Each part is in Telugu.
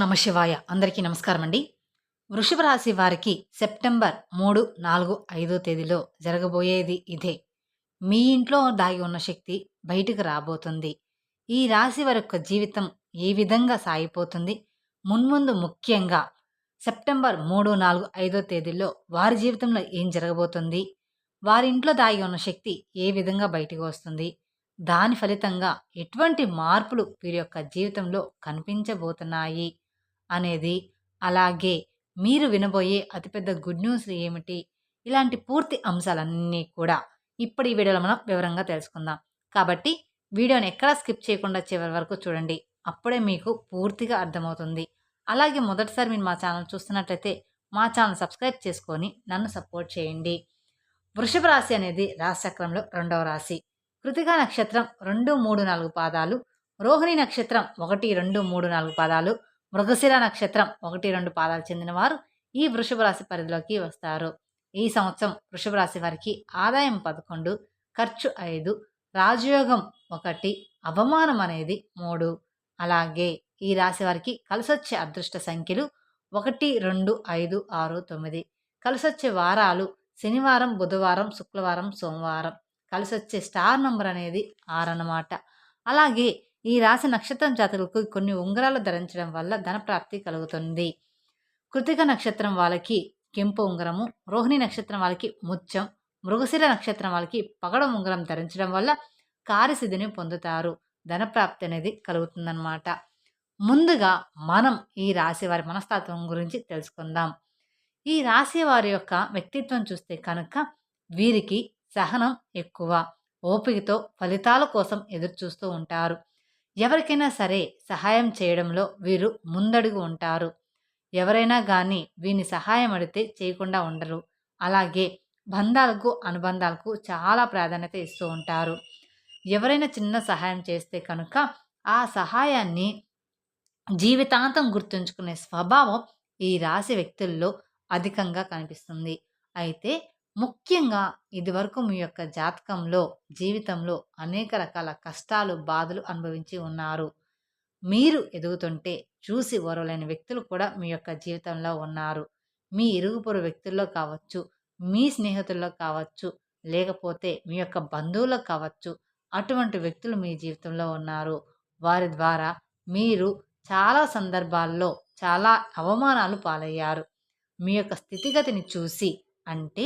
నమ శివాయ. అందరికీ నమస్కారం అండి. వృషభ రాశి వారికి సెప్టెంబర్ మూడు నాలుగు ఐదో తేదీలో జరగబోయేది ఇదే. మీ ఇంట్లో దాగి ఉన్న శక్తి బయటకు రాబోతుంది. ఈ రాశి వారి యొక్క జీవితం ఏ విధంగా సాగిపోతుంది? మున్ముందు ముఖ్యంగా సెప్టెంబర్ మూడు నాలుగు ఐదో తేదీల్లో వారి జీవితంలో ఏం జరగబోతుంది? వారి ఇంట్లో దాగి ఉన్న శక్తి ఏ విధంగా బయటకు వస్తుంది? దాని ఫలితంగా ఎటువంటి మార్పులు వీరి యొక్క జీవితంలో కనిపించబోతున్నాయి? అనేది. అలాగే మీరు వినబోయే అతిపెద్ద గుడ్ న్యూస్ ఏమిటి? ఇలాంటి పూర్తి అంశాలన్నీ కూడా ఇప్పుడు ఈ వీడియోలో మనం వివరంగా తెలుసుకుందాం. కాబట్టి వీడియోని ఎక్కడా స్కిప్ చేయకుండా చివరి వరకు చూడండి. అప్పుడే మీకు పూర్తిగా అర్థమవుతుంది. అలాగే మొదటిసారి మీరు మా ఛానల్ చూస్తున్నట్లయితే మా ఛానల్ సబ్స్క్రైబ్ చేసుకొని నన్ను సపోర్ట్ చేయండి. వృషభ రాశి అనేది రాశిచక్రంలో రెండవ రాశి. కృతికా నక్షత్రం రెండు మూడు నాలుగు పాదాలు. రోహిణి నక్షత్రం ఒకటి రెండు మూడు నాలుగు పాదాలు. మృగశిర నక్షత్రం ఒకటి రెండు పాదాలు చెందినవారు ఈ వృషభ రాశి పరిధిలోకి వస్తారు. ఈ సంవత్సరం వృషభ రాశి వారికి ఆదాయం పదకొండు ఖర్చు ఐదు రాజయోగం ఒకటి అవమానం అనేది మూడు. అలాగే ఈ రాశి వారికి కలిసొచ్చే అదృష్ట సంఖ్యలు ఒకటి రెండు ఐదు ఆరు తొమ్మిది. కలిసొచ్చే వారాలు శనివారం బుధవారం శుక్రవారం సోమవారం. కలిసొచ్చే స్టార్ నంబర్ అనేది ఆరు అన్నమాట. అలాగే ఈ రాశి నక్షత్రం జాతకులకు కొన్ని ఉంగరాలు ధరించడం వల్ల ధనప్రాప్తి కలుగుతుంది. కృతిక నక్షత్రం వాళ్ళకి కెంపు ఉంగరము రోహిణి నక్షత్రం వాళ్ళకి ముత్యం మృగశిర నక్షత్రం వాళ్ళకి పగడ ఉంగరం ధరించడం వల్ల కార్యసిద్ధిని పొందుతారు. ధనప్రాప్తి అనేది కలుగుతుందన్నమాట. ముందుగా మనం ఈ రాశి వారి మనస్తత్వం గురించి తెలుసుకుందాం. ఈ రాశి వారి యొక్క వ్యక్తిత్వం చూస్తే కనుక వీరికి సహనం ఎక్కువ ఓపికతో ఫలితాల కోసం ఎదురు చూస్తూ ఉంటారు. ఎవరికైనా సరే సహాయం చేయడంలో వీరు ముందడుగు ఉంటారు. ఎవరైనా కానీ వీని సహాయం అడిగితే చేయకుండా ఉండరు. అలాగే బంధాలకు అనుబంధాలకు చాలా ప్రాధాన్యత ఇస్తూ ఉంటారు. ఎవరైనా చిన్న సహాయం చేస్తే కనుక ఆ సహాయాన్ని జీవితాంతం గుర్తుంచుకునే స్వభావం ఈ రాశి వ్యక్తుల్లో అధికంగా కనిపిస్తుంది. అయితే ముఖ్యంగా ఇదివరకు మీ యొక్క జాతకంలో జీవితంలో అనేక రకాల కష్టాలు బాధలు అనుభవించి ఉన్నారు. మీరు ఎదుగుతుంటే చూసి ఓరవలేని వ్యక్తులు కూడా మీ యొక్క జీవితంలో ఉన్నారు. మీ ఇరుగుపొరు వ్యక్తుల్లో కావచ్చు మీ స్నేహితుల్లో కావచ్చు లేకపోతే మీ యొక్క బంధువుల్లో కావచ్చు అటువంటి వ్యక్తులు మీ జీవితంలో ఉన్నారు. వారి ద్వారా మీరు చాలా సందర్భాల్లో చాలా అవమానాలు పాలయ్యారు. మీ యొక్క స్థితిగతిని చూసి అంటే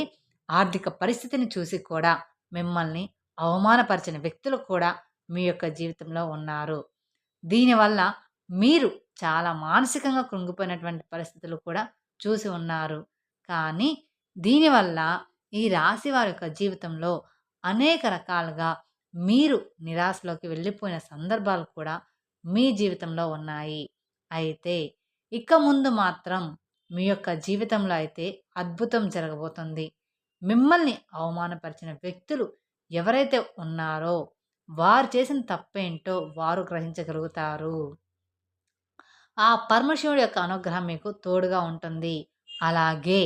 ఆర్థిక పరిస్థితిని చూసి కూడా మిమ్మల్ని అవమానపరిచిన వ్యక్తులు కూడా మీ యొక్క జీవితంలో ఉన్నారు. దీనివల్ల మీరు చాలా మానసికంగా కృంగిపోయినటువంటి పరిస్థితులు కూడా చూసి ఉన్నారు. కానీ దీనివల్ల ఈ రాశి వారి యొక్క జీవితంలో అనేక రకాలుగా మీరు నిరాశలోకి వెళ్ళిపోయిన సందర్భాలు కూడా మీ జీవితంలో ఉన్నాయి. అయితే ఇక ముందు మాత్రం మీ యొక్క జీవితంలో అయితే అద్భుతం జరగబోతుంది. మిమ్మల్ని అవమానపరిచిన వ్యక్తులు ఎవరైతే ఉన్నారో వారు చేసిన తప్పేంటో వారు గ్రహించగలుగుతారు. ఆ పరమశివుడి యొక్క అనుగ్రహం మీకు తోడుగా ఉంటుంది. అలాగే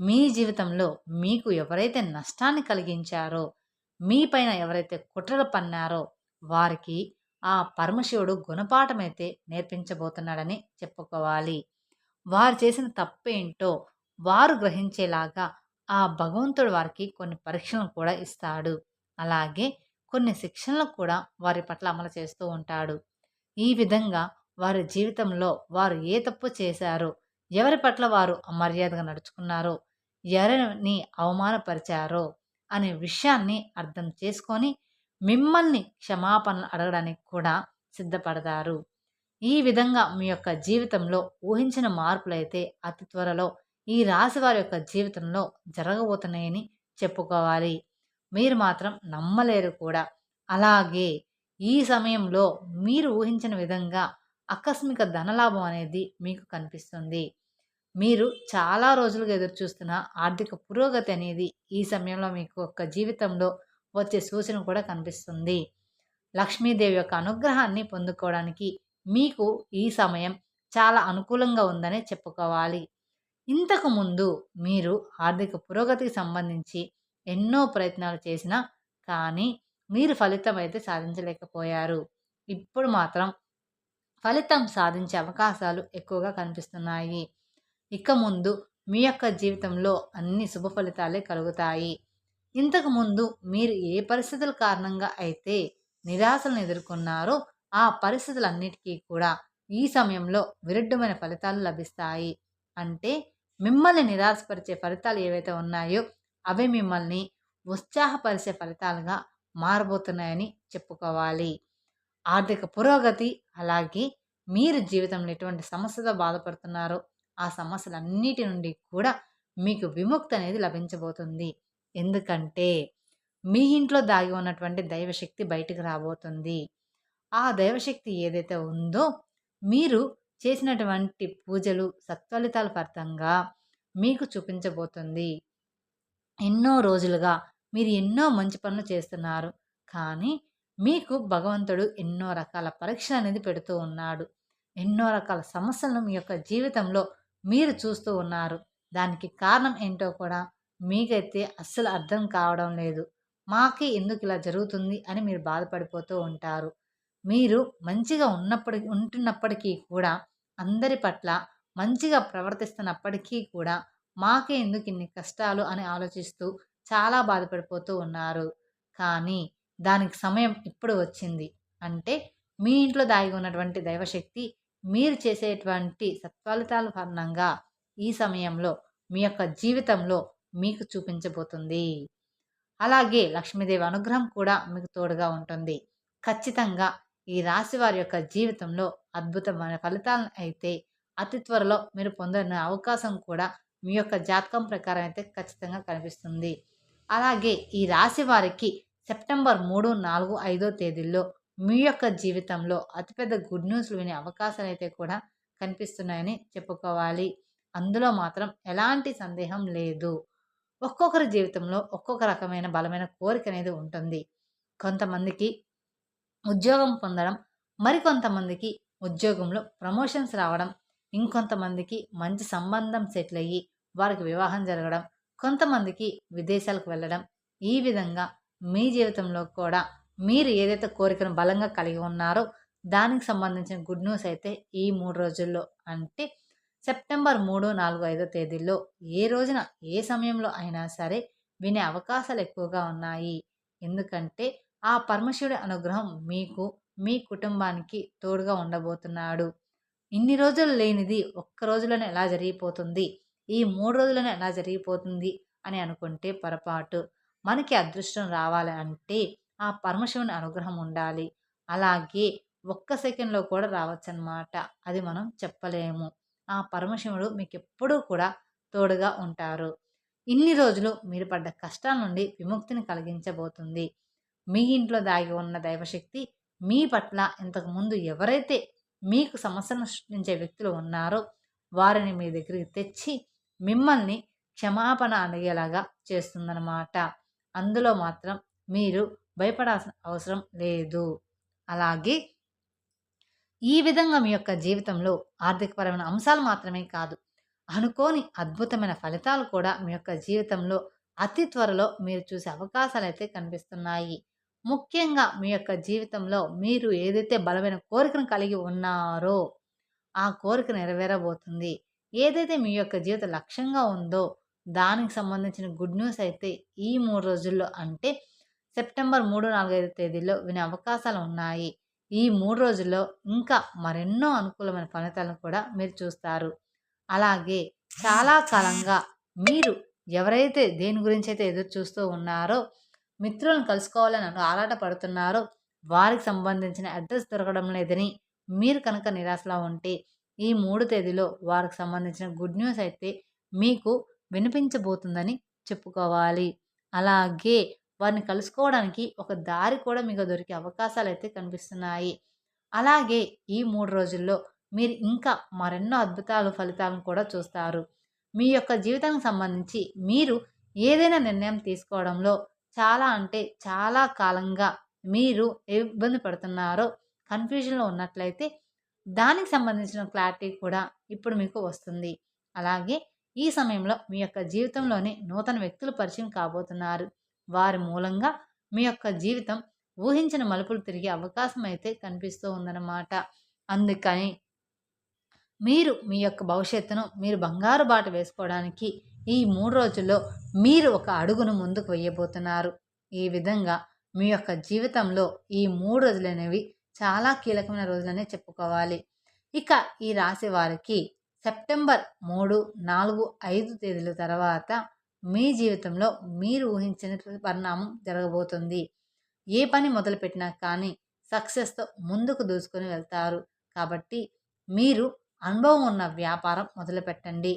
మీ జీవితంలో మీకు ఎవరైతే నష్టాన్ని కలిగించారో మీ పైన ఎవరైతే కుట్రలు పన్నారో వారికి ఆ పరమశివుడు గుణపాఠమైతే నేర్పించబోతున్నాడని చెప్పుకోవాలి. వారు చేసిన తప్పేంటో వారు గ్రహించేలాగా ఆ భగవంతుడు వారికి కొన్ని పరీక్షలను కూడా ఇస్తాడు. అలాగే కొన్ని శిక్షణలు కూడా వారి పట్ల అమలు చేస్తూ ఉంటాడు. ఈ విధంగా వారి జీవితంలో వారు ఏ తప్పు చేశారో ఎవరి పట్ల వారు అమర్యాదగా నడుచుకున్నారో ఎవరిని అవమానపరిచారో అనే విషయాన్ని అర్థం చేసుకొని మిమ్మల్ని క్షమాపణలు అడగడానికి కూడా సిద్ధపడతారు. ఈ విధంగా మీ యొక్క జీవితంలో ఊహించిన మార్పులైతే అతి త్వరలో ఈ రాశి వారి యొక్క జీవితంలో జరగబోతున్నాయని చెప్పుకోవాలి. మీరు మాత్రం నమ్మలేరు కూడా. అలాగే ఈ సమయంలో మీరు ఊహించిన విధంగా ఆకస్మిక ధనలాభం అనేది మీకు కనిపిస్తుంది. మీరు చాలా రోజులుగా ఎదురు చూస్తున్న ఆర్థిక పురోగతి అనేది ఈ సమయంలో మీకు ఒక జీవితంలో వచ్చే సూచన కూడా కనిపిస్తుంది. లక్ష్మీదేవి యొక్క అనుగ్రహాన్ని పొందుకోవడానికి మీకు ఈ సమయం చాలా అనుకూలంగా ఉందని చెప్పుకోవాలి. ఇంతకుముందు మీరు ఆర్థిక పురోగతికి సంబంధించి ఎన్నో ప్రయత్నాలు చేసినా కానీ మీరు ఫలితం అయితే సాధించలేకపోయారు. ఇప్పుడు మాత్రం ఫలితం సాధించే అవకాశాలు ఎక్కువగా కనిపిస్తున్నాయి. ఇక ముందు మీ యొక్క జీవితంలో అన్ని శుభ ఫలితాలే కలుగుతాయి. ఇంతకుముందు మీరు ఏ పరిస్థితుల కారణంగా అయితే నిరాశలను ఎదుర్కొన్నారో ఆ పరిస్థితులన్నిటికీ కూడా ఈ సమయంలో విరుద్ధమైన ఫలితాలు లభిస్తాయి. అంటే మిమ్మల్ని నిరాశపరిచే ఫలితాలు ఏవైతే ఉన్నాయో అవి మిమ్మల్ని ఉత్సాహపరిచే ఫలితాలుగా మారబోతున్నాయని చెప్పుకోవాలి. ఆర్థిక పురోగతి అలాగే మీరు జీవితంలో ఎటువంటి సమస్యతో బాధపడుతున్నారో ఆ సమస్యలన్నిటి నుండి కూడా మీకు విముక్తి అనేది లభించబోతుంది. ఎందుకంటే మీ ఇంట్లో దాగి ఉన్నటువంటి దైవశక్తి బయటకు రాబోతుంది. ఆ దైవశక్తి ఏదైతే ఉందో మీరు చేసినటువంటి పూజలు సత్ఫలితాల ఫలితంగా మీకు చూపించబోతుంది. ఎన్నో రోజులుగా మీరు ఎన్నో మంచి పనులు చేస్తున్నారు. కానీ మీకు భగవంతుడు ఎన్నో రకాల పరీక్ష అనేది పెడుతూ ఉన్నాడు. ఎన్నో రకాల సమస్యలను మీ యొక్క జీవితంలో మీరు చూస్తూ ఉన్నారు. దానికి కారణం ఏంటో కూడా మీకైతే అస్సలు అర్థం కావడం లేదు. మాకే ఎందుకు ఇలా జరుగుతుంది అని మీరు బాధపడిపోతూ ఉంటారు. మీరు మంచిగా ఉన్నప్పటి ఉంటున్నప్పటికీ కూడా అందరి పట్ల మంచిగా ప్రవర్తిస్తున్నప్పటికీ కూడా మాకే ఎందుకు ఇన్ని కష్టాలు అని ఆలోచిస్తూ చాలా బాధపడిపోతూ ఉన్నారు. కానీ దానికి సమయం ఇప్పుడు వచ్చింది. అంటే మీ ఇంట్లో దాగి ఉన్నటువంటి దైవశక్తి మీరు చేసేటువంటి సత్ఫలితాల కారణంగా ఈ సమయంలో మీ యొక్క జీవితంలో మీకు చూపించబోతుంది. అలాగే లక్ష్మీదేవి అనుగ్రహం కూడా మీకు తోడుగా ఉంటుంది. ఖచ్చితంగా ఈ రాశి వారి యొక్క జీవితంలో అద్భుతమైన ఫలితాలను అయితే అతి త్వరలో మీరు పొందిన అవకాశం కూడా మీ యొక్క జాతకం ప్రకారం అయితే ఖచ్చితంగా కనిపిస్తుంది. అలాగే ఈ రాశి వారికి సెప్టెంబర్ మూడు నాలుగు ఐదో తేదీల్లో మీ యొక్క జీవితంలో అతిపెద్ద గుడ్ న్యూస్లు వినే అవకాశాలు అయితే కూడా కనిపిస్తున్నాయని చెప్పుకోవాలి. అందులో మాత్రం ఎలాంటి సందేహం లేదు. ఒక్కొక్కరి జీవితంలో ఒక్కొక్క రకమైన బలమైన కోరిక అనేది ఉంటుంది. కొంతమందికి ఉద్యోగం పొందడం మరికొంతమందికి ఉద్యోగంలో ప్రమోషన్స్ రావడం ఇంకొంతమందికి మంచి సంబంధం సెటిల్ అయ్యి వారికి వివాహం జరగడం కొంతమందికి విదేశాలకు వెళ్ళడం ఈ విధంగా మీ జీవితంలో కూడా మీరు ఏదైతే కోరికను బలంగా కలిగి ఉన్నారో దానికి సంబంధించిన గుడ్ న్యూస్ అయితే ఈ మూడు రోజుల్లో అంటే సెప్టెంబర్ మూడు నాలుగు ఐదో తేదీల్లో ఏ రోజున ఏ సమయంలో అయినా సరే వినే అవకాశాలు ఎక్కువగా ఉన్నాయి. ఎందుకంటే ఆ పరమశివుడి అనుగ్రహం మీకు మీ కుటుంబానికి తోడుగా ఉండబోతున్నాడు. ఇన్ని రోజులు లేనిది ఒక్క రోజులోనే ఎలా జరిగిపోతుంది? ఈ మూడు రోజుల్లోనే ఎలా జరిగిపోతుంది? అని అనుకుంటే పొరపాటు. మనకి అదృష్టం రావాలి అంటే ఆ పరమశివుని అనుగ్రహం ఉండాలి. అలాగే ఒక్క సెకండ్లో కూడా రావచ్చనమాట అది మనం చెప్పలేము. ఆ పరమశివుడు మీకు ఎప్పుడూ కూడా తోడుగా ఉంటారు. ఇన్ని రోజులు మీరు పడ్డ కష్టాల నుండి విముక్తిని కలిగించబోతుంది. మీ ఇంట్లో దాగి ఉన్న దైవశక్తి మీ పట్ల ఇంతకుముందు ఎవరైతే మీకు సమస్యను సృష్టించే వ్యక్తులు ఉన్నారో వారిని మీ దగ్గరికి తెచ్చి మిమ్మల్ని క్షమాపణ అడిగేలాగా చేస్తుందన్నమాట. అందులో మాత్రం మీరు భయపడాల్సిన అవసరం లేదు. అలాగే ఈ విధంగా మీ యొక్క జీవితంలో ఆర్థికపరమైన అంశాలు మాత్రమే కాదు అనుకోని అద్భుతమైన ఫలితాలు కూడా మీ యొక్క జీవితంలో అతి త్వరలో మీరు చూసే అవకాశాలు అయితే కనిపిస్తున్నాయి. ముఖ్యంగా మీ యొక్క జీవితంలో మీరు ఏదైతే బలమైన కోరికను కలిగి ఉన్నారో ఆ కోరిక నెరవేరబోతుంది. ఏదైతే మీ యొక్క జీవిత లక్ష్యంగా ఉందో దానికి సంబంధించిన గుడ్ న్యూస్ అయితే ఈ మూడు రోజుల్లో అంటే సెప్టెంబర్ మూడు నాలుగైదు తేదీల్లో వినే అవకాశాలు ఉన్నాయి. ఈ మూడు రోజుల్లో ఇంకా మరెన్నో అనుకూలమైన ఫలితాలను కూడా మీరు చూస్తారు. అలాగే చాలా కాలంగా మీరు ఎవరైతే దేని గురించి అయితే ఎదురు చూస్తూ ఉన్నారో మిత్రులను కలుసుకోవాలని ఆరాట పడుతున్నారో వారికి సంబంధించిన అడ్రస్ దొరకడం లేదని మీరు కనుక నిరాశలో ఉంటే ఈ మూడు తేదీలో వారికి సంబంధించిన గుడ్ న్యూస్ అయితే మీకు వినిపించబోతుందని చెప్పుకోవాలి. అలాగే వారిని కలుసుకోవడానికి ఒక దారి కూడా మీకు దొరికే అవకాశాలు అయితే కనిపిస్తున్నాయి. అలాగే ఈ మూడు రోజుల్లో మీరు ఇంకా మరెన్నో అద్భుతాలు ఫలితాలను కూడా చూస్తారు. మీ యొక్క జీవితానికి సంబంధించి మీరు ఏదైనా నిర్ణయం తీసుకోవడంలో చాలా అంటే చాలా కాలంగా మీరు ఏ ఇబ్బంది పడుతున్నారో కన్ఫ్యూజన్లో ఉన్నట్లయితే దానికి సంబంధించిన క్లారిటీ కూడా ఇప్పుడు మీకు వస్తుంది. అలాగే ఈ సమయంలో మీ యొక్క జీవితంలోనే నూతన వ్యక్తులు పరిచయం కాబోతున్నారు. వారి మూలంగా మీ యొక్క జీవితం ఊహించిన మలుపులు తిరిగే అవకాశం అయితే కనిపిస్తూ ఉందన్నమాట. అందుకని మీరు మీ యొక్క భవిష్యత్తును మీరు బంగారు బాట వేసుకోవడానికి ఈ మూడు రోజుల్లో మీరు ఒక అడుగును ముందుకు వేయబోతున్నారు. ఈ విధంగా మీ యొక్క జీవితంలో ఈ మూడు రోజులు అనేవి చాలా కీలకమైన రోజులనే చెప్పుకోవాలి. ఇక ఈ రాశి వారికి సెప్టెంబర్ మూడు నాలుగు ఐదు తేదీల తర్వాత మీ జీవితంలో మీరు ఊహించిన పరిణామం జరగబోతుంది. ఏ పని మొదలుపెట్టినా కానీ సక్సెస్తో ముందుకు దూసుకొని వెళ్తారు. కాబట్టి మీరు అనుభవం ఉన్న వ్యాపారం మొదలుపెట్టండి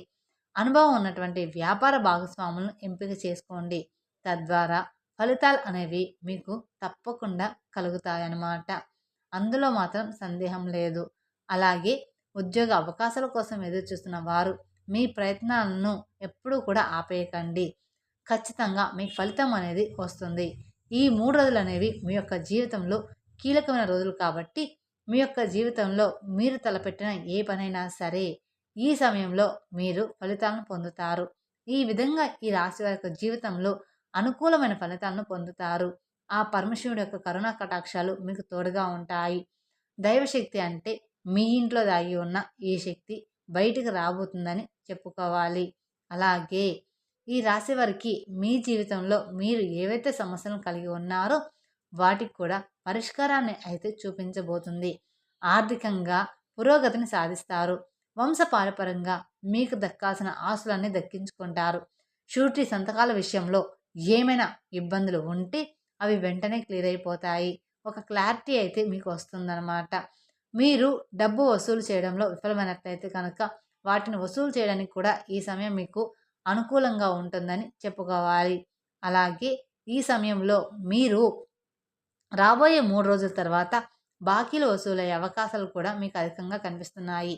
అనుభవం ఉన్నటువంటి వ్యాపార భాగస్వాములను ఎంపిక చేసుకోండి. తద్వారా ఫలితాలు అనేవి మీకు తప్పకుండా కలుగుతాయన్నమాట. అందులో మాత్రం సందేహం లేదు. అలాగే ఉద్యోగ అవకాశాల కోసం ఎదురు చూస్తున్న వారు మీ ప్రయత్నాలను ఎప్పుడూ కూడా ఆపేయకండి. ఖచ్చితంగా మీకు ఫలితం అనేది వస్తుంది. ఈ మూడు రోజులు అనేవి మీ యొక్క జీవితంలో కీలకమైన రోజులు కాబట్టి మీ యొక్క జీవితంలో మీరు తలపెట్టిన ఏ పనైనా సరే ఈ సమయంలో మీరు ఫలితాలను పొందుతారు. ఈ విధంగా ఈ రాశి వారి యొక్క జీవితంలో అనుకూలమైన ఫలితాలను పొందుతారు. ఆ పరమశివుడి యొక్క కరుణా కటాక్షాలు మీకు తోడుగా ఉంటాయి. దైవశక్తి అంటే మీ ఇంట్లో దాగి ఉన్న ఈ శక్తి బయటికి రాబోతుందని చెప్పుకోవాలి. అలాగే ఈ రాశి వారికి మీ జీవితంలో మీరు ఏవైతే సమస్యలను కలిగి ఉన్నారో వాటికి కూడా పరిష్కారాన్ని అయితే చూపించబోతుంది. ఆర్థికంగా పురోగతిని సాధిస్తారు. వంశపారపరంగా మీకు దక్కాల్సిన ఆస్తులన్నీ దక్కించుకుంటారు. షూరిటీ సంతకాల విషయంలో ఏమైనా ఇబ్బందులు ఉంటే అవి వెంటనే క్లియర్ అయిపోతాయి. ఒక క్లారిటీ అయితే మీకు వస్తుందన్నమాట. మీరు డబ్బు వసూలు చేయడంలో విఫలమైనట్లయితే కనుక వాటిని వసూలు చేయడానికి కూడా ఈ సమయం మీకు అనుకూలంగా ఉంటుందని చెప్పుకోవాలి. అలాగే ఈ సమయంలో మీరు రాబోయే మూడు రోజుల తర్వాత బాకీలు వసూలయ్యే అవకాశాలు కూడా మీకు అధికంగా కనిపిస్తున్నాయి.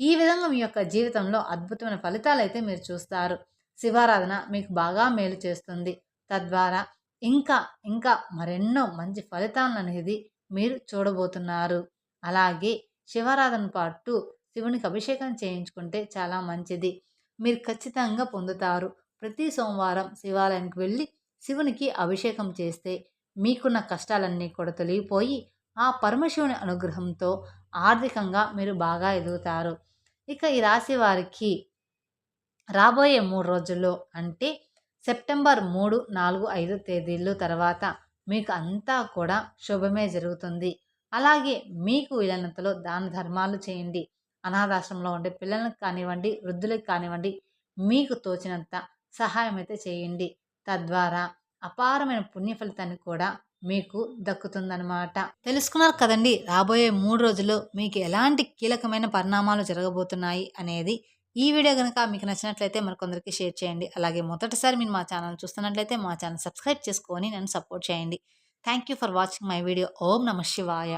ఈ విధంగా మీ యొక్క జీవితంలో అద్భుతమైన ఫలితాలు అయితే మీరు చూస్తారు. శివారాధన మీకు బాగా మేలు చేస్తుంది. తద్వారా ఇంకా ఇంకా మరెన్నో మంచి ఫలితాలను అనేది మీరు చూడబోతున్నారు. అలాగే శివారాధన పాటు శివునికి అభిషేకం చేయించుకుంటే చాలా మంచిది. మీరు ఖచ్చితంగా పొందుతారు. ప్రతి సోమవారం శివాలయానికి వెళ్ళి శివునికి అభిషేకం చేస్తే మీకున్న కష్టాలన్నీ కూడా తొలగిపోయి ఆ పరమశివుని అనుగ్రహంతో ఆర్థికంగా మీరు బాగా ఎదుగుతారు. ఇక ఈ రాశి వారికి రాబోయే మూడు రోజుల్లో అంటే సెప్టెంబర్ మూడు నాలుగు ఐదు తేదీలు తర్వాత మీకు అంతా కూడా శుభమే జరుగుతుంది. అలాగే మీకు వీలైనంతలో దాన ధర్మాలు చేయండి. అనాథాశ్రమంలో ఉండే పిల్లలకు కానివ్వండి వృద్ధులకు కానివ్వండి మీకు తోచినంత సహాయం అయితే చేయండి. తద్వారా అపారమైన పుణ్య ఫలితాన్ని కూడా మీకు దక్కుతుందనమాట తెలుసుకున్నారు కదండి రాబోయే మూడు రోజుల్లో మీకు ఎలాంటి కీలకమైన పరిణామాలు జరగబోతున్నాయి అనేది. ఈ వీడియో కనుక మీకు నచ్చినట్లయితే మరికొందరికి షేర్ చేయండి. అలాగే మొదటిసారి మీరు మా ఛానల్ చూస్తున్నట్లయితే మా ఛానల్ సబ్స్క్రైబ్ చేసుకొని నన్ను సపోర్ట్ చేయండి. Thank you for watching my video. ఓం నమ శివాయ.